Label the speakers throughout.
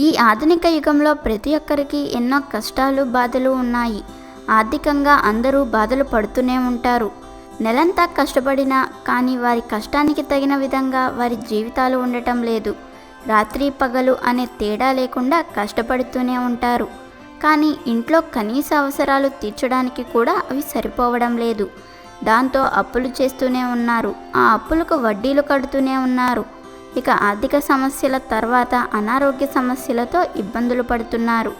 Speaker 1: ఈ ఆధునిక యుగంలో ప్రతి ఒక్కరికి ఎన్నో కష్టాలు బాధలు ఉన్నాయి. ఆర్థికంగా అందరూ బాధలు పడుతూనే ఉంటారు. నెలంతా కష్టపడినా కానీ వారి కష్టానికి తగిన విధంగా వారి జీవితాలు ఉండటం లేదు. రాత్రి పగలు అనే తేడా లేకుండా కష్టపడుతూనే ఉంటారు. కానీ ఇంట్లో కనీస అవసరాలు తీర్చడానికి కూడా అవి సరిపోవడం లేదు. దాంతో అప్పులు చేస్తూనే ఉన్నారు. ఆ అప్పులకు వడ్డీలు కడుతూనే ఉన్నారు. ఇక ఆర్థిక సమస్యల తర్వాత అనారోగ్య సమస్యలతో ఇబ్బందులు పడుతున్నారు.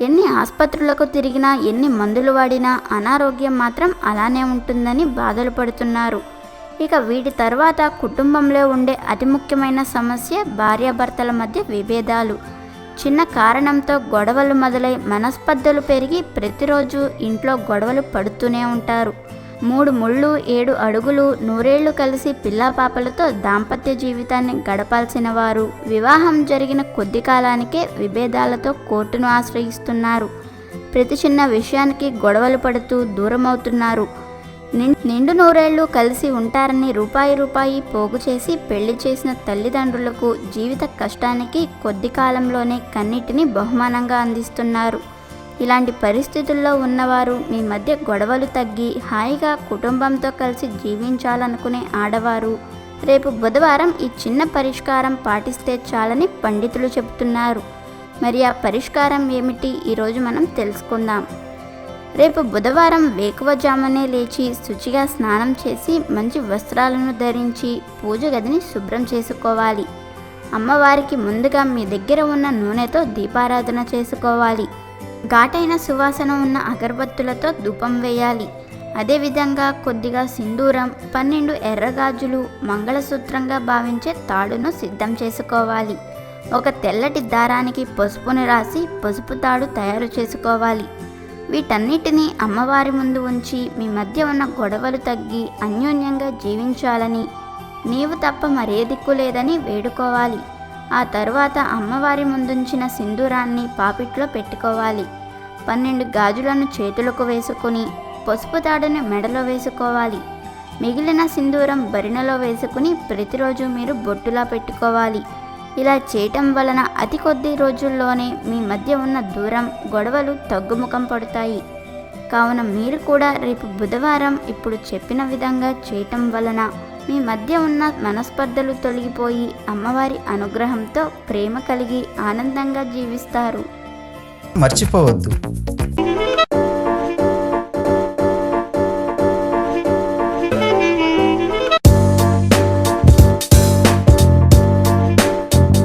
Speaker 1: ఎన్ని ఆసుపత్రులకు తిరిగినా ఎన్ని మందులు వాడినా అనారోగ్యం మాత్రం అలానే ఉంటుందని బాధలు పడుతున్నారు. ఇక వీటి తర్వాత కుటుంబంలో ఉండే అతి ముఖ్యమైన సమస్య భార్యాభర్తల మధ్య విభేదాలు. చిన్న కారణంతో గొడవలు మొదలై మనస్పర్ధలు పెరిగి ప్రతిరోజు ఇంట్లో గొడవలు పడుతూనే ఉంటారు. మూడు ముళ్ళు ఏడు అడుగులు నూరేళ్ళు కలిసి పిల్లా పాపలతో దాంపత్య జీవితాన్ని గడపాల్సిన వారు వివాహం జరిగిన కొద్ది కాలానికే విభేదాలతో కోర్టును ఆశ్రయిస్తున్నారు. ప్రతి చిన్న విషయానికి గొడవలు పడుతూ దూరమవుతున్నారు. నిం- నిండు నూరేళ్ళు కలిసి ఉంటారని రూపాయి రూపాయి పోగు చేసి పెళ్ళి చేసిన తల్లిదండ్రులకు జీవిత కష్టానికి కొద్ది కాలంలోనే కన్నిటిని బహుమానంగా అందిస్తున్నారు. ఇలాంటి పరిస్థితుల్లో ఉన్నవారు మీ మధ్య గొడవలు తగ్గి హాయిగా కుటుంబంతో కలిసి జీవించాలనుకునే ఆడవారు. రేపు బుధవారం ఈ చిన్న పరిష్కారం పాటిస్తే చాలని పండితులు చెబుతున్నారు. మరి ఆ పరిష్కారం ఏమిటి? ఈరోజు మనం తెలుసుకుందాం. రేపు బుధవారం వేకువజామునే లేచి శుచిగా స్నానం చేసి మంచి వస్త్రాలను ధరించి పూజ గదిని శుభ్రం చేసుకోవాలి. అమ్మవారికి ముందుగా మీ దగ్గర ఉన్న నూనెతో దీపారాధన చేసుకోవాలి. ఘాటైన సువాసన ఉన్న అగరబత్తులతో ధూపం వేయాలి. అదేవిధంగా కొద్దిగా సింధూరం పన్నెండు ఎర్రగాజులు మంగళసూత్రంగా భావించే తాడును సిద్ధం చేసుకోవాలి. ఒక తెల్లటి దారానికి పసుపును రాసి పసుపు తాడు తయారు చేసుకోవాలి. వీటన్నిటినీ అమ్మవారి ముందు ఉంచి మీ మధ్య ఉన్న గొడవలు తగ్గి అన్యోన్యంగా జీవించాలని నీవు తప్ప మరే దిక్కు లేదని వేడుకోవాలి. ఆ తర్వాత అమ్మవారి ముందుంచిన సింధూరాన్ని పాపిట్లో పెట్టుకోవాలి. పన్నెండు గాజులను చేతులకు వేసుకుని పసుపు తాడుని మెడలో వేసుకోవాలి. మిగిలిన సింధూరం బరిణలో వేసుకుని ప్రతిరోజు మీరు బొట్టులా పెట్టుకోవాలి. ఇలా చేయటం వలన అతి కొద్ది రోజుల్లోనే మీ మధ్య ఉన్న దూరం గొడవలు తగ్గుముఖం పడతాయి. కావున మీరు కూడా రేపు బుధవారం ఇప్పుడు చెప్పిన విధంగా చేయటం వలన మీ మధ్య ఉన్న మనస్పర్ధలు తొలగిపోయి అమ్మవారి అనుగ్రహంతో ప్రేమ కలిగి ఆనందంగా జీవిస్తారు.
Speaker 2: మర్చిపోవద్దు.